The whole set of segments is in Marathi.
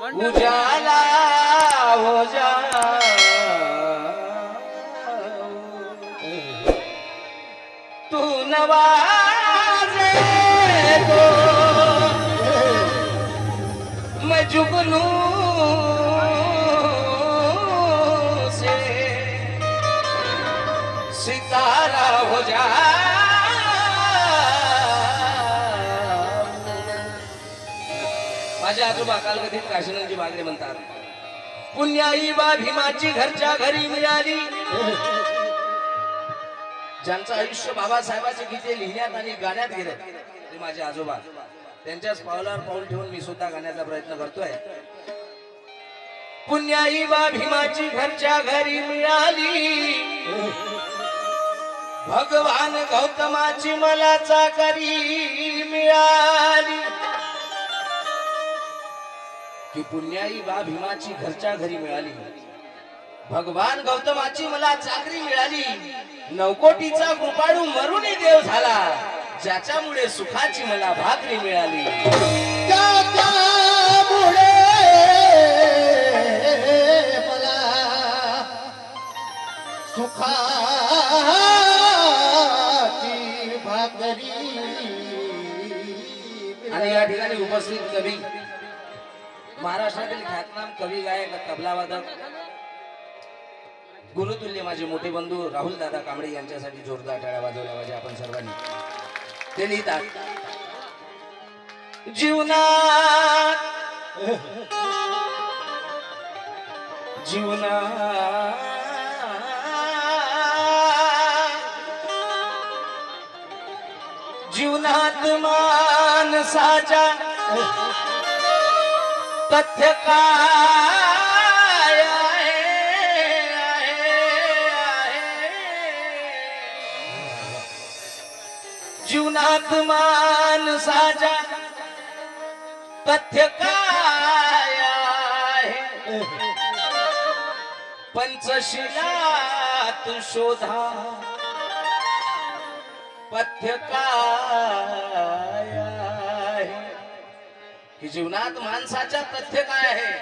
उजाला हो जा. तू नवाजे तो. मैं जुगनू से. सितारा हो जा. आजोबा कालगतीत काशीनाथजी बागरे म्हणतात. पुण्याई बा भीमाची घरच्या घरी मिळाली. ज्यांचं आयुष्य बाबासाहेबाचे गीते लिहिण्यात आणि गाण्यात गेले ते माझे आजोबा. त्यांच्याच पावलावर पाऊल ठेवून मी सुद्धा गाण्याचा प्रयत्न करतोय. पुण्याई बा भीमाची घरच्या घरी मिळाली. भगवान गौतमाची मला चाकरी मिळाली. की पुण्याई बा भीमाची घरच्या घरी मिळाली. भगवान गौतमाची मला चाकरी मिळाली. नवकोटीचा कृपाळू मरुनी देव झाला. ज्याच्यामुळे सुखाची मला भाकरी मिळाली. मला सुखाची भाकरी आणि या ठिकाणी उपस्थित कवी महाराष्ट्रातील ख्यातनाम कवी गायक तबलावादक गुरुतुल्य माझे मोठे बंधू राहुल दादा कांबळे यांच्यासाठी जोरदार टाळ्या वाजवल्या पाहिजे आपण सर्वांनी. ते लिहितात जीवनात जीवना जीवनात मानसाच्या तथ्य काय आहे, आहे, आहे. जीवनात मानसाच्या तथ्य काय पंचशिलात शोधा पथ्य काय की जीवनात माणसाच्या तथ्य काय आहे?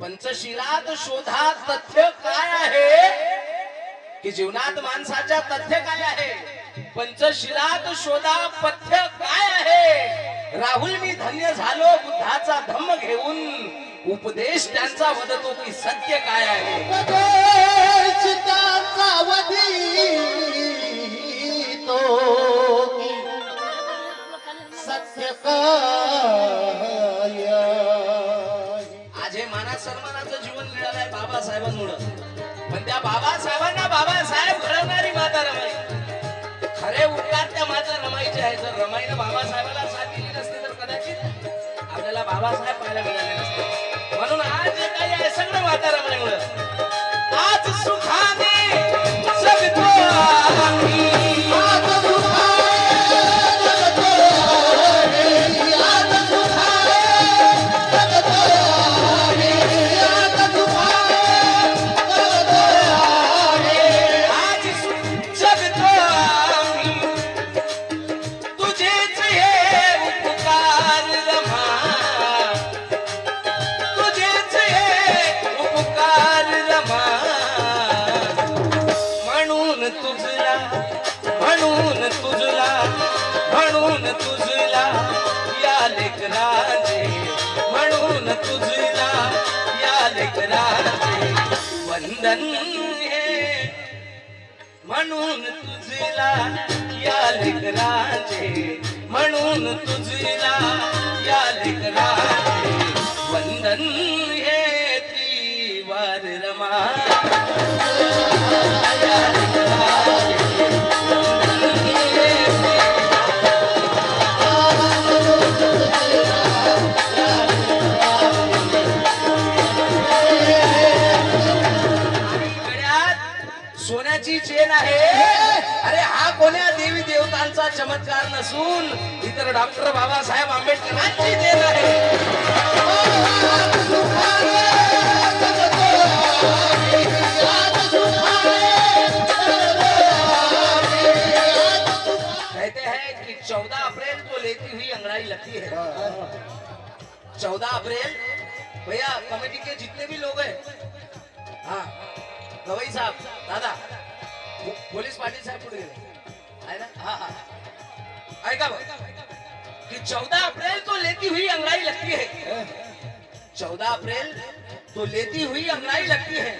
पंचशिलात शोधा तथ्य काय आहे? की जीवनात माणसाच्या तथ्य काय आहे? पंचशिलात शोधा पथ्य काय आहे? राहुल मी धन्य झालो बुद्धाचा धम्म घेऊन. उपदेश त्यांचा वदतो की सत्य काय आहे? सत्य का बाबासाहेबांमुळं. पण त्या बाबासाहेबांना बाबासाहेब घडवणारी माता रमाई. खरे उपकार त्या माता रमाईचे आहे. जर रमाईनं बाबासाहेबाला साथ दिली नसती तर कदाचित आपल्याला बाबासाहेब पाहायला मिळाले नसते. म्हणून आज जे काही आहे सगळं माता रमाईमुळं. सोन्याची चेन आहे. अरे हा कोण्या देवी देवतांचा चमत्कार नसून इतर डॉक्टर बाबासाहेब आंबेडकरांची देण आहे. लेती हुई अंगड़ाई लगती है। चौदह अप्रैल, भैया, कमेटी के जितने भी लोग हैं। हाँ गवई साहब, दादा पोलीस पाटील साहेब कुठे गेले हा हा। ऐका बघ कि चौदह अप्रैल को लेती हुई अंगड़ाई लगती है। चौदह अप्रैल तो लेती हुई अंगड़ाई लगती है।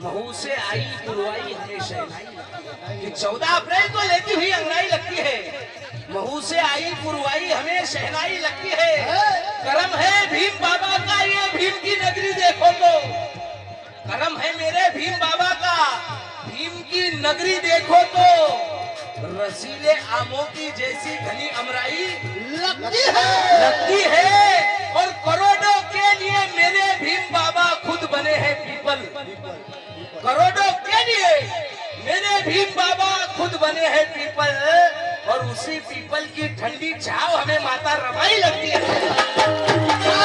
महू से आई पुरवाई हमें शहनाई कि चौदह अप्रैल को लेती हुई अंगड़ाई लगती है। महू से आई पुरवाई हमें शहनाई लगती है। करम है भीम बाबा का ये भीम की नगरी देखो तो। करम है मेरे भीम बाबा का भीम की नगरी देखो तो। रसीले आमों की जैसी घनी अमराई लगती है। लगती है और करोड़ों के लिए मेरे भीम बाबा खुद बने हैं पीपल। करोड़ों के लिए मेरे भीम बाबा खुद बने हैं पीपल। और उसी पीपल की ठंडी छाव हमें माता रमाई लगती है।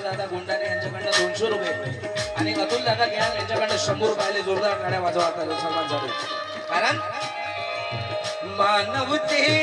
तसेच दादा गोंडाने यांच्याकडनं दोनशे रुपये आणि अतुल दादा घ्याल यांच्याकडनं शंभर रुपयाला जोरदार गाड्या वाजवा आता सन्मान झाले कारण मानवते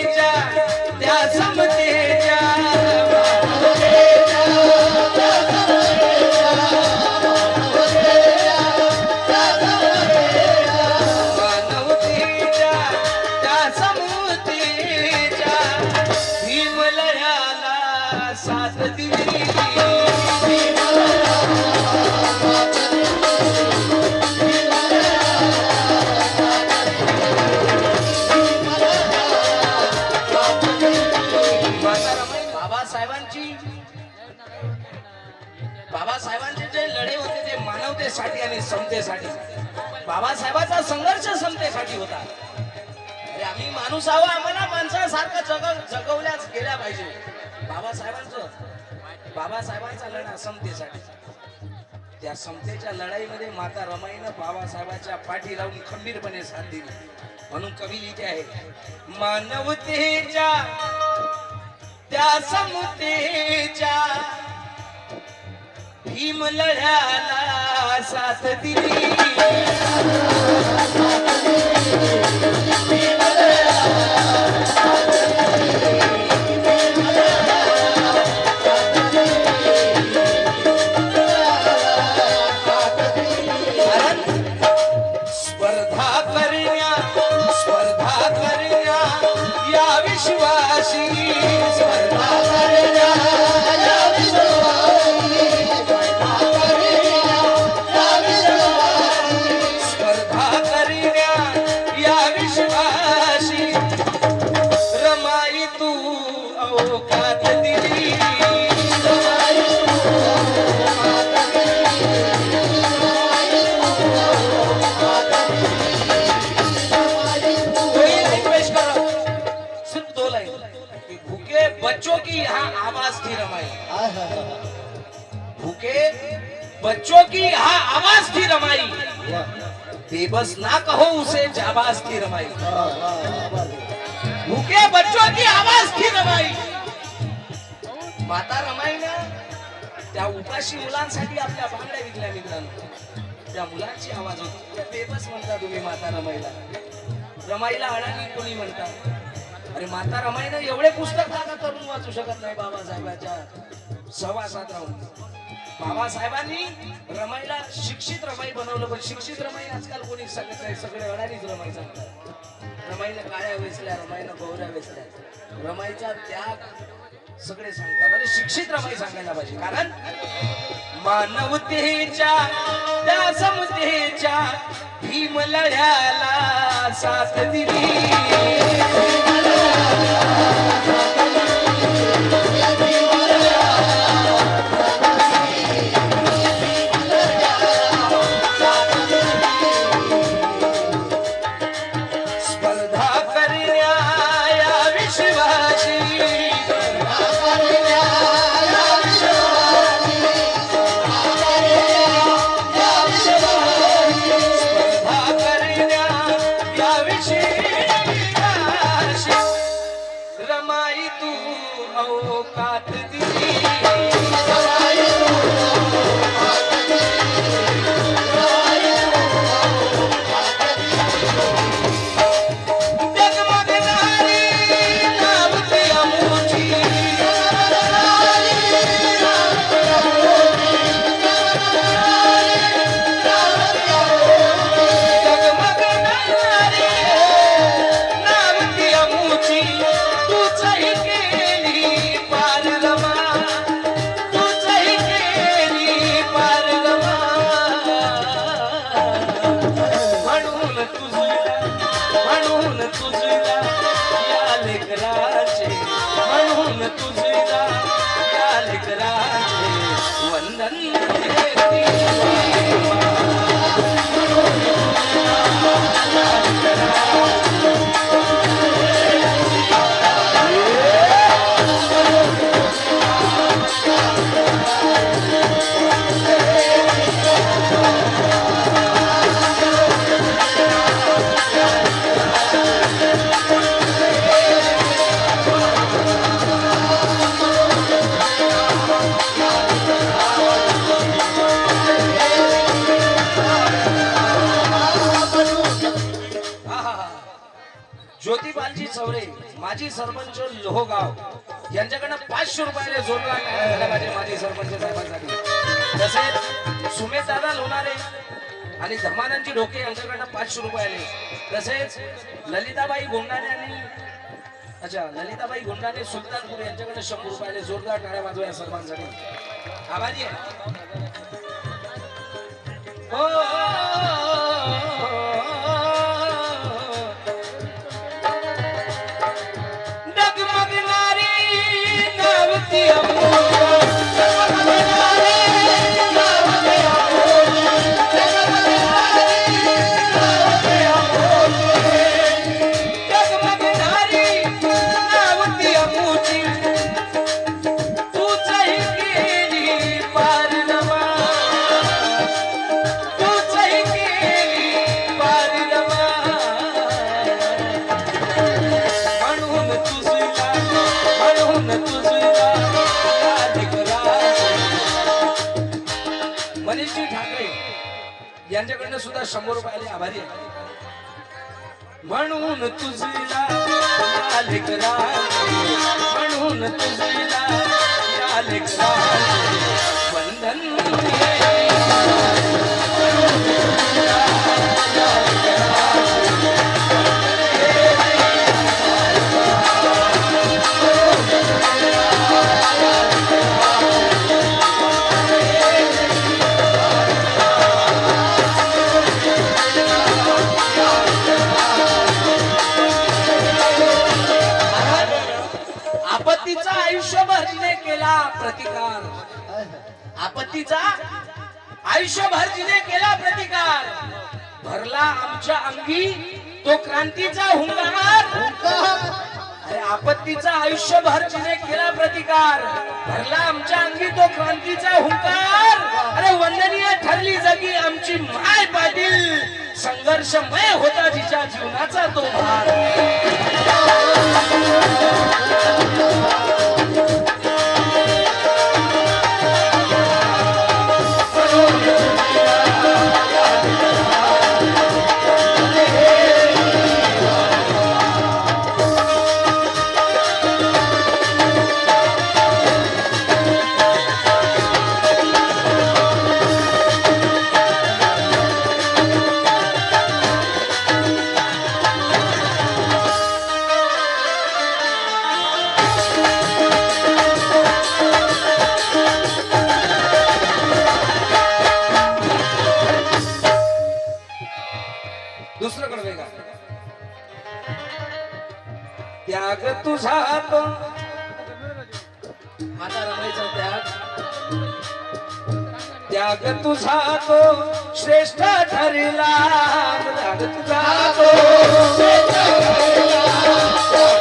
आम्ही आम्हाला माणसासारखं जग जगवल्याच गेल्या पाहिजे. बाबासाहेबांचं बाबासाहेबांचा लढा समतेसाठी त्या समतेच्या लढाईमध्ये माता रमाईनं बाबासाहेबांच्या पाठी लावून खंबीरपणे साथ दिली. म्हणून कवी लिहिते आहे मानवतेच्या त्या समतेच्या भीम लढ्याला साथ दिली. बच्चों की यहाँ आवाज थी रमाई। बेबस ना कहो उसे जाबाज की रमाई। भूखे बच्चों की आवाज थी रमाई। माता रमाई ना त्या उपाशी मुलांसाठी आपल्या बांगड्या विकल्या मित्रांनो। त्या मुलांची आवाज होती. बेबस म्हणता तुम्ही माता रमाईला। रमाईला अडाणी कोणी म्हणता? अरे माता रमाईनं एवढे पुस्तक का तरुण वाचू शकत नाही बाबासाहेबाच्या सहवासात राहून. बाबासाहेबांनी रमाईला शिक्षित रमाई बनवलं पण शिक्षित रमाई आजकाल कोणी सांगत नाही सगळे अडाणीच रमाई सांगतात. रमाईनं काळ्या वेचल्या रमाईनं गौऱ्या वेचल्या रमाईचा त्याग सगळे सांगतात अरे शिक्षित रमाई सांगायला पाहिजे. कारण मानवतेच्या त्या समतेच्या भीम लढ्याला साथ दिली. म्हणून लोहगाव हो यांच्याकडनं पाचशे रुपयाने जोडला झाला माझे माजी सरपंच साहेबांसाठी. तसेच सुमेश दादा लोणारे आणि धर्मानंदजी ढोके यांच्याकडनं पाचशे रुपयाने. तसेच ललिताबाई गोंडाने आणि अच्छा ललिताबाई गोंडाने सुलतानपूर यांच्याकडनं शंभर रुपयाने जोरदार टाळ्या वाजवा या सर्वांसाठी. आभारी आहे. हो. हो, हो यांच्याकडनं सुद्धा शंभर रुपयाले आभारी आहे. म्हणून तुझीला या म्हणून तुझला या. तिचा आयुष्यभर जिने केला प्रतिकार. भरला आमच्या अंगी तो क्रांतीचा हुंगार अरे आपत्तीचा आयुष्यभर जिने केला प्रतिकार. भरला आमच्या अंगी तो क्रांतीचा हुंकार. अरे वंदनीय ठरली जगी आमची माय पाटील. संघर्षमय होता तिच्या जीवनाचा तो भार. त्याग तुझा तो श्रेष्ठ ठरला. त्याग तुझा तो. श्रेष्ठ त्याग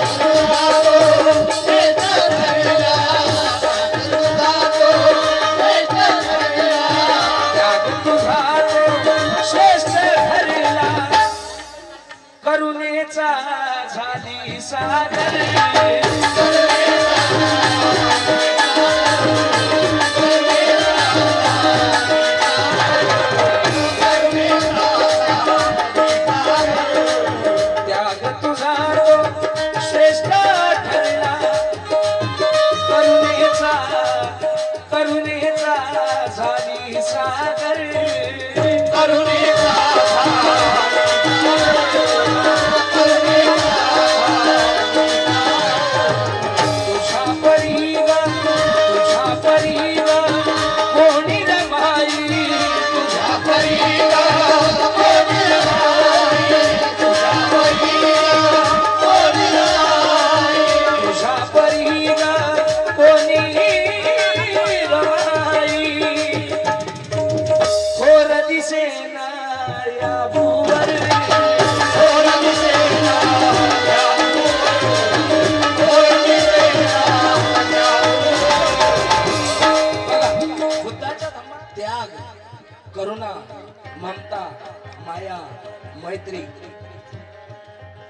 मैत्री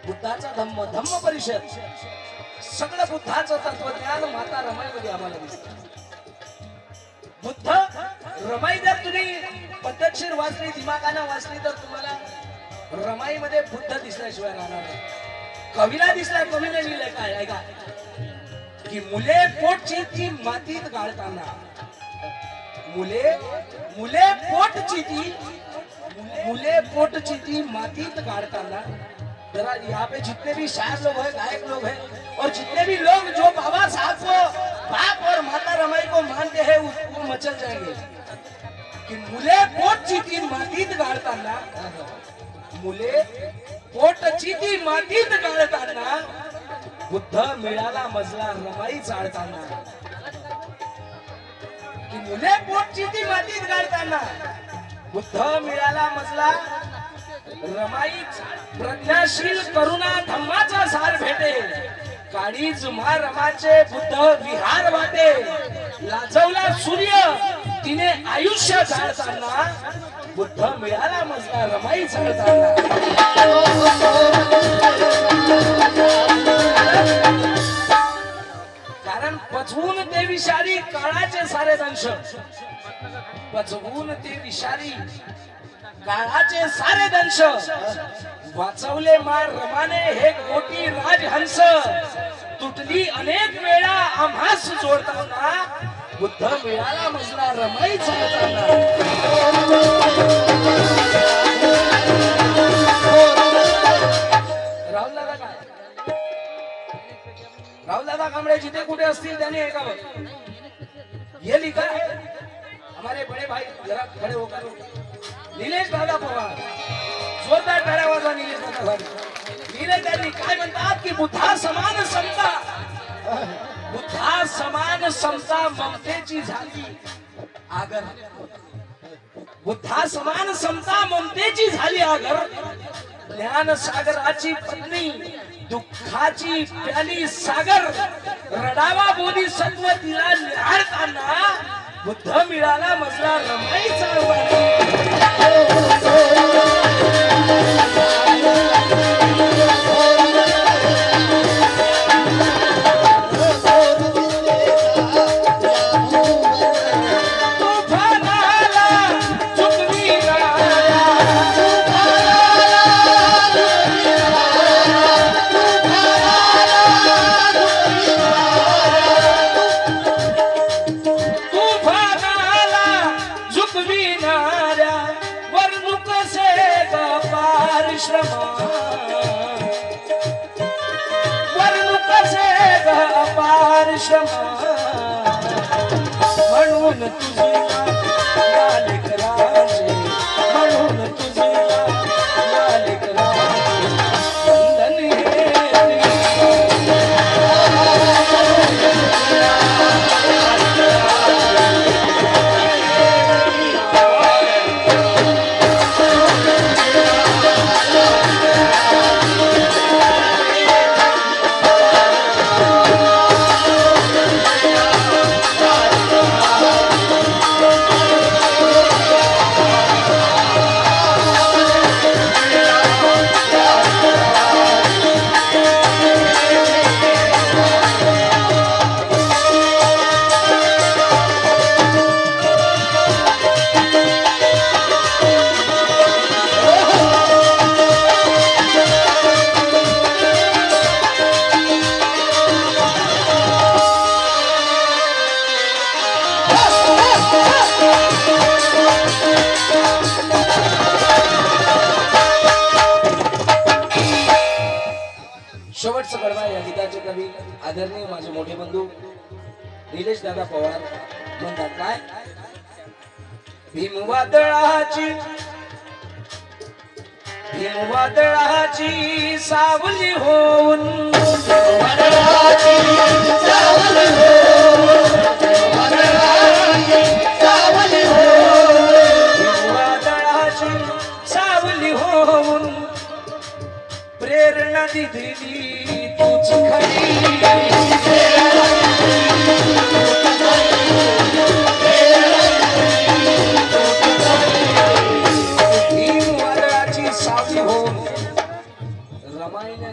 बुद्धाचा धम्म धम्म परिषद. सगळं बुद्धाचं तत्वज्ञान माता रमाईमध्ये आम्हाला दिसत. बुद्ध रमाई जर तुम्ही पद्धतशीर वाचली दिमागानं वाचली तर तुम्हाला रमाईमध्ये बुद्ध दिसल्याशिवाय राहणार नाही. कवीला दिसला कवीने लिहिलंय काय? ऐका. की मुले पोटची ती मातीत गाळताना. मुले मुले पोटची ती मुले पोटची ती मातीत गाड़ताना जरा यहाँ पे जितने भी शायर लोग हैं, गायक लोग हैं, और जितने भी लोग जो बाबा साहब को बाप और माता रमाई को मानते हैं वो मचल जाएँगे। कि मुले पोटची ती मातीत गाळताना मुले पोटची ती मातीत गाळताना बुद्ध मिळाला मजला, रमाई चाळताना की मुले पोटची ती मातीत गाळताना बुद्ध मिळाला मजला. रमाई प्रज्ञाशील करुणा धम्माचा सार भेटे. काळीज मा रमाचे बुद्ध विहार वाटे. लाजवला सूर्य तिने आयुष्य झाडताना बुद्ध मिळाला मजला रमाई झाडताना कारण पचवून ते विषारी काळाचे सारे दंश. पचवून ते विषारी. काळाचे सारे दंश. वाचवले मार रमाने हे मोठी राजहंस. तुटली अनेक वेळा आम्हास जोडताना बुद्ध मिळाला मजला रमाई चालताना राहुल दादा काय कांबळे जिथे कुठे असतील त्यांनी ऐकावं ये लिखा हमारे बड़े भाई जरा खड़े होकर। निलेश दादा पवार। जोरदार टाळ्या वाजवा निलेश दादा निलेश त्यांनी काय म्हणतात की बुद्धा समान समता। बुद्धा समान समता ममतेची झाली। आगर। बुद्धा समान समता ममतेची झाली आगर। ज्ञान सागराची पत्नी दुःखाची प्याली सागर। रडावा बोधी सत्व तिला निहाळताना बुद्ध मिळाला मजला रमाईचा वाणी. म्हणून आदरणीय माझे मोठे बंधू निलेश दादा पवार म्हणतात काय? भीमवादळाची भीमवादळाची सावली होऊन. सावली होऊन प्रेरणा दिली खरी होऊन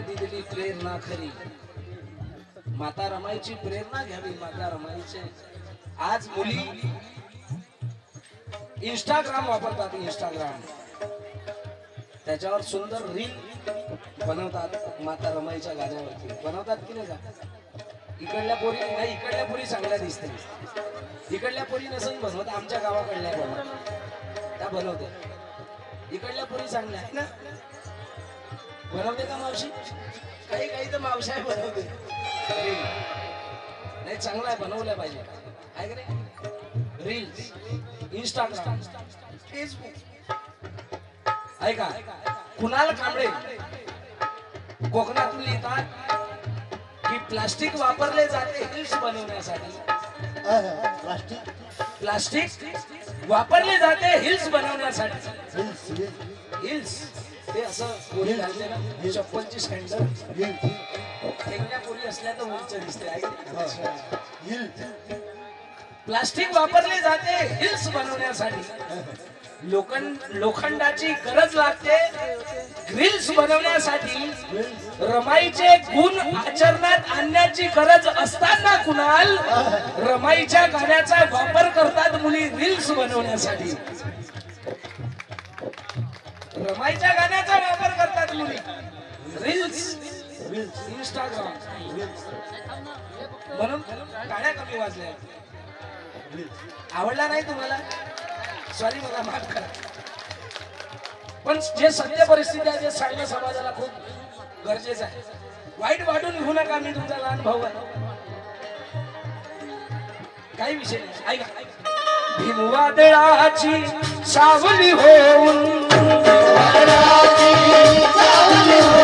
दिलेली प्रेरणा माता रमाईची प्रेरणा घ्यावी माता रमाईचे. आज मुली इंस्टाग्राम वापरतात इंस्टाग्राम त्याच्यावर सुंदर रील बनवतात माता रमाईच्या गाण्यावरती. बनवतात की नाही का इकडल्या पोरी नाही इकडल्या पोरी चांगल्या दिसते. इकडल्या पोरी नसून बनवत आमच्या गावाकडल्या बनवत. त्या बनवते. इकडल्या पोरी चांगल्या आहे ना? बनवते का मावशी? काही काही तर मावशाही बनवते. रील नाही चांगला आहे बनवल्या पाहिजे. आहे का रील्स इंस्टाग्राम फेसबुक ऐका कुणाल कांबळे? कोकणातून लिहितात की प्लास्टिक वापरले जाते हिल्स बनवण्यासाठी? प्लास्टिक? प्लास्टिक वापरले जाते हिल्स बनवण्यासाठी. Heels heels. ते असं कोणी घालते ना चप्पलची सँडल ठेंगण्या पोरी असल्या तर उंच दिसते? हिल्स. प्लास्टिक वापरले जाते हिल्स बनवण्यासाठी. लोखंड लोखंडाची गरज लागते. ग्रिल्स बनवण्यासाठी रमाईचे गुण आचरणात आणण्याची गरज असताना कुणाल रमाईच्या गाण्याचा वापर करतात मुली रील्स बनवण्यासाठी. रमाईच्या गाण्याचा वापर करतात मुली. रील्स. इंस्टाग्राम. म्हणून गाड्या कमी वाजल्या. आवडला नाही तुम्हाला? सॉरी मला माफ करा. पण जे सत्य परिस्थिती आहे ते सांगणं समाजाला खूप गरजेचं आहे. वाईट वाटून घेऊ नका मी तुमचा लहान भाऊ आहे. काही विषय नाही. ऐका. भीमवादळाची सावली होऊन. सावली